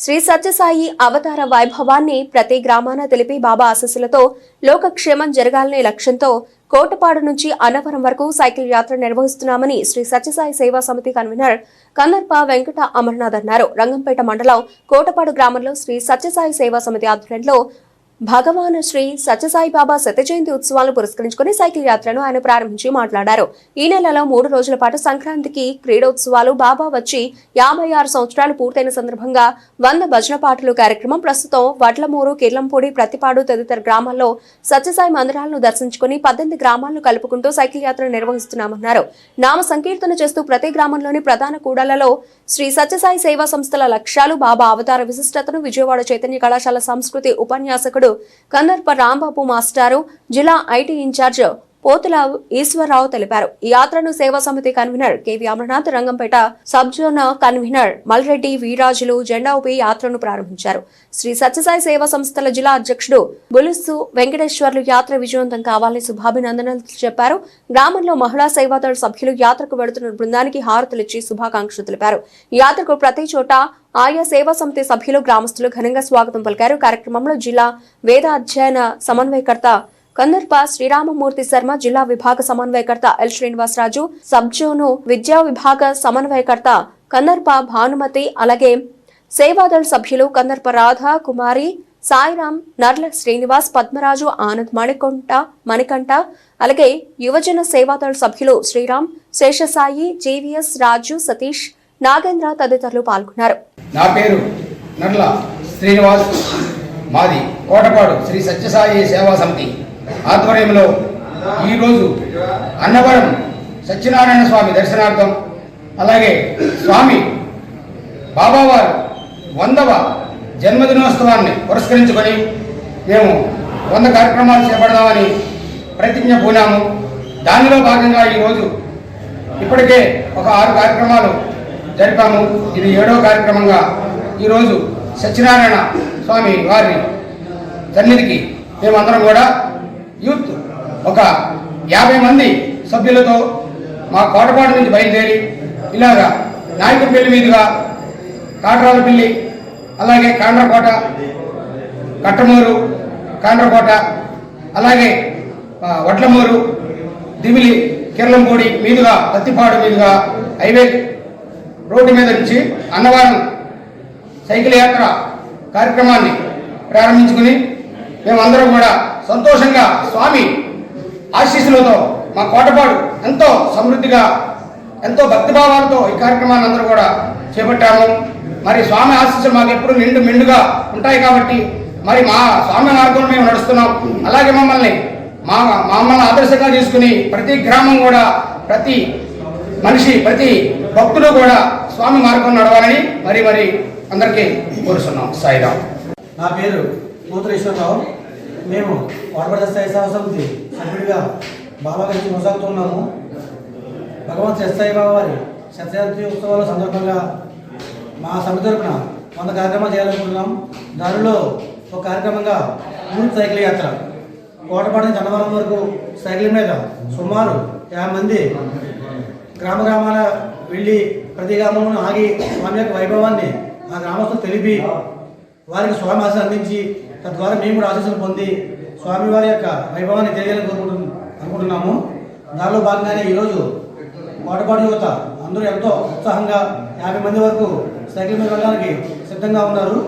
శ్రీ సత్యసాయి అవతార వైభవాన్ని ప్రతి గ్రామాన తెలిపి బాబా ఆశస్సులతో లోకక్షేమం జరగాలనే లక్ష్యంతో కోటపాడు నుంచి అన్నవరం వరకు సైకిల్ యాత్ర నిర్వహిస్తున్నామని శ్రీ సత్యసాయి సేవా సమితి కన్వీనర్ కన్నర్ప వెంకట అమర్నాథ్ అన్నారు. రంగంపేట మండలం కోటపాడు గ్రామంలో శ్రీ సత్యసాయి సేవా సమితి ఆధ్వర్యంలో భగవాన్ శ్రీ సత్యసాయిబాబా బాబా జయంతి ఉత్సవాలను పురస్కరించుకుని సైకిల్ యాత్రను ఆయన ప్రారంభించి మాట్లాడారు. ఈ నెలలో మూడు రోజుల పాటు సంక్రాంతికి క్రీడోత్సవాలు బాబా వచ్చి యాభై ఆరు సంవత్సరాలు పూర్తయిన సందర్భంగా వంద భజన పాటలు కార్యక్రమం ప్రస్తుతం వడ్లమూరు కిర్లంపూడి ప్రతిపాడు తదితర గ్రామాల్లో సత్యసాయి మందిరాలను దర్శించుకుని పద్దెనిమిది గ్రామాలను కలుపుకుంటూ సైకిల్ యాత్రను నిర్వహిస్తున్నామన్నారు. నామ సంకీర్తన చేస్తూ ప్రతి గ్రామంలోని ప్రధాన కూడలలో శ్రీ సత్యసాయి సేవా సంస్థల లక్ష్యాలు బాబా అవతార విశిష్టతను విజయవాడ చైతన్య కళాశాల సంస్కృతి ఉపన్యాసకుడు కన్నర్ప రాంబాబు మాస్టారు జిల్లా ఐటీ ఇన్ఛార్జ్ పోతుల ఈశ్వరరావు తెలిపారు. ఈ యాత్రను సేవా సమితి convener KV Amarnath Rangampeta sub zone convener Malreddy Veerajulu జెండా ఊపి యాత్రను ప్రారంభించారు. శ్రీ సత్యసాయి సేవా సంస్థల జిల్లా అధ్యక్షుడు బులుసు వెంకటేశ్వర్లు యాత్ర విజయవంతం కావాలని శుభాభినందనలు చెప్పారు. గ్రామంలో మహిళా సేవాదళ సభ్యులు యాత్రకు వెడుతున్న బృందానికి హారతులిచ్చి శుభాకాంక్షలు తెలిపారు. యాత్రకు ప్రతి చోట ఆయా సేవా సమితి సభ్యులు గ్రామస్తులు ఘనంగా స్వాగతం పలికారు. కార్యక్రమంలో జిల్లా వేద అధ్యయన సమన్వయకర్త కందర్ప శ్రీరామమూర్తి శర్మ జిల్లా విభాగ సమన్వయకర్త ఎల్ శ్రీనివాసరాజు సబ్జోను విద్యా విభాగ సమన్వయకర్త కందర్ప భానుమతి అలాగే సేవాదళ సభ్యులు కందర్ప రాధ కుమారి సాయిరాం నర్ల శ్రీనివాస్ పద్మరాజు ఆనంద్ మణికొంట మణికంఠ అలాగే యువజన సేవాదళ సభ్యులు శ్రీరామ్ శేషసాయి జీవీఎస్ రాజు సతీష్ నాగేంద్ర తదితరులు పాల్గొన్నారు. నా పేరు నర్ల శ్రీనివాస్. మాది కోటపాడు శ్రీ సత్యసాయి సేవా సమితి. ఆధ్వర్యంలో ఈరోజు అన్నవరం సత్యనారాయణ స్వామి దర్శనార్థం అలాగే స్వామి బాబావారు వందవ జన్మదినోత్సవాన్ని పురస్కరించుకొని మేము వంద కార్యక్రమాలు చేపడదామని ప్రతిజ్ఞ పూనాము. దానిలో భాగంగా ఈరోజు ఇప్పటికే ఒక ఆరు కార్యక్రమాలు జరిపాము. ఇది ఏడవ కార్యక్రమంగా ఈరోజు సత్యనారాయణ స్వామి వారి సన్నిధికి మేమందరం కూడా ఒక యాభై మంది సభ్యులతో మా కోటపాడు నుంచి బయలుదేరి ఇలాగా నాయకుపల్లి మీదుగా కాట్రాలపల్లి అలాగే కాండ్రకోట కట్టమూరు కాండ్రకోట అలాగే వడ్లమూరు దివిలి కిర్లంపూడి మీదుగా పత్తిపాడు మీదుగా హైవే రోడ్డు మీద నుంచి అన్నవరం సైకిల్ యాత్ర కార్యక్రమాన్ని ప్రారంభించుకుని మేమందరం కూడా సంతోషంగా స్వామి ఆశీస్సులతో మా కోటపాడు ఎంతో సమృద్ధిగా ఎంతో భక్తిభావాలతో ఈ కార్యక్రమాన్ని అందరూ కూడా చేపట్టాము. మరి స్వామి ఆశీస్సులు మాకు ఎప్పుడు నిండు మెండుగా ఉంటాయి కాబట్టి మరి మా స్వామి మార్గంలో మేము నడుస్తున్నాం. అలాగే మమ్మల్ని మా మమ్మల్ని ఆదర్శంగా తీసుకుని ప్రతి గ్రామం కూడా ప్రతి మనిషి ప్రతి భక్తులు కూడా స్వామి మార్గం నడవాలని మరి మరి అందరికీ కోరుస్తున్నాం సాయిరాం నా పేరు కూతురేశ్వరరావు మేము వాడపడ స్థాయి సమితి సభ్యుడిగా బాబా కలిసి కొనసాగుతున్నాము. భగవంత్ ఎస్ఐ బాబా వారి సత్యజయంతి ఉత్సవాల సందర్భంగా మా సమితి తరఫున వంద కార్యక్రమాలు చేయాలనుకుంటున్నాం. దానిలో ఒక కార్యక్రమంగా యూత్ సైకిల్ యాత్ర కోటపాటి నుంచి వరకు సైకిల్ మీద సుమారు యాభై మంది గ్రామ గ్రామాల వెళ్ళి ప్రతి గ్రామంలో ఆగి స్వామి యొక్క వైభవాన్ని ఆ గ్రామస్తులు తెలిపి వారికి స్వామి ఆశ అందించి తద్వారా మేము కూడా ఆశీస్సులు పొంది స్వామివారి యొక్క వైభవాన్ని తెలియాలని కోరుకుంటు అనుకుంటున్నాము. దానిలో భాగంగానే ఈరోజు కోటపాడు యువత అందరూ ఎంతో ఉత్సాహంగా యాభై మంది వరకు సైకిల్ మీద వెళ్ళడానికి సిద్ధంగా ఉన్నారు.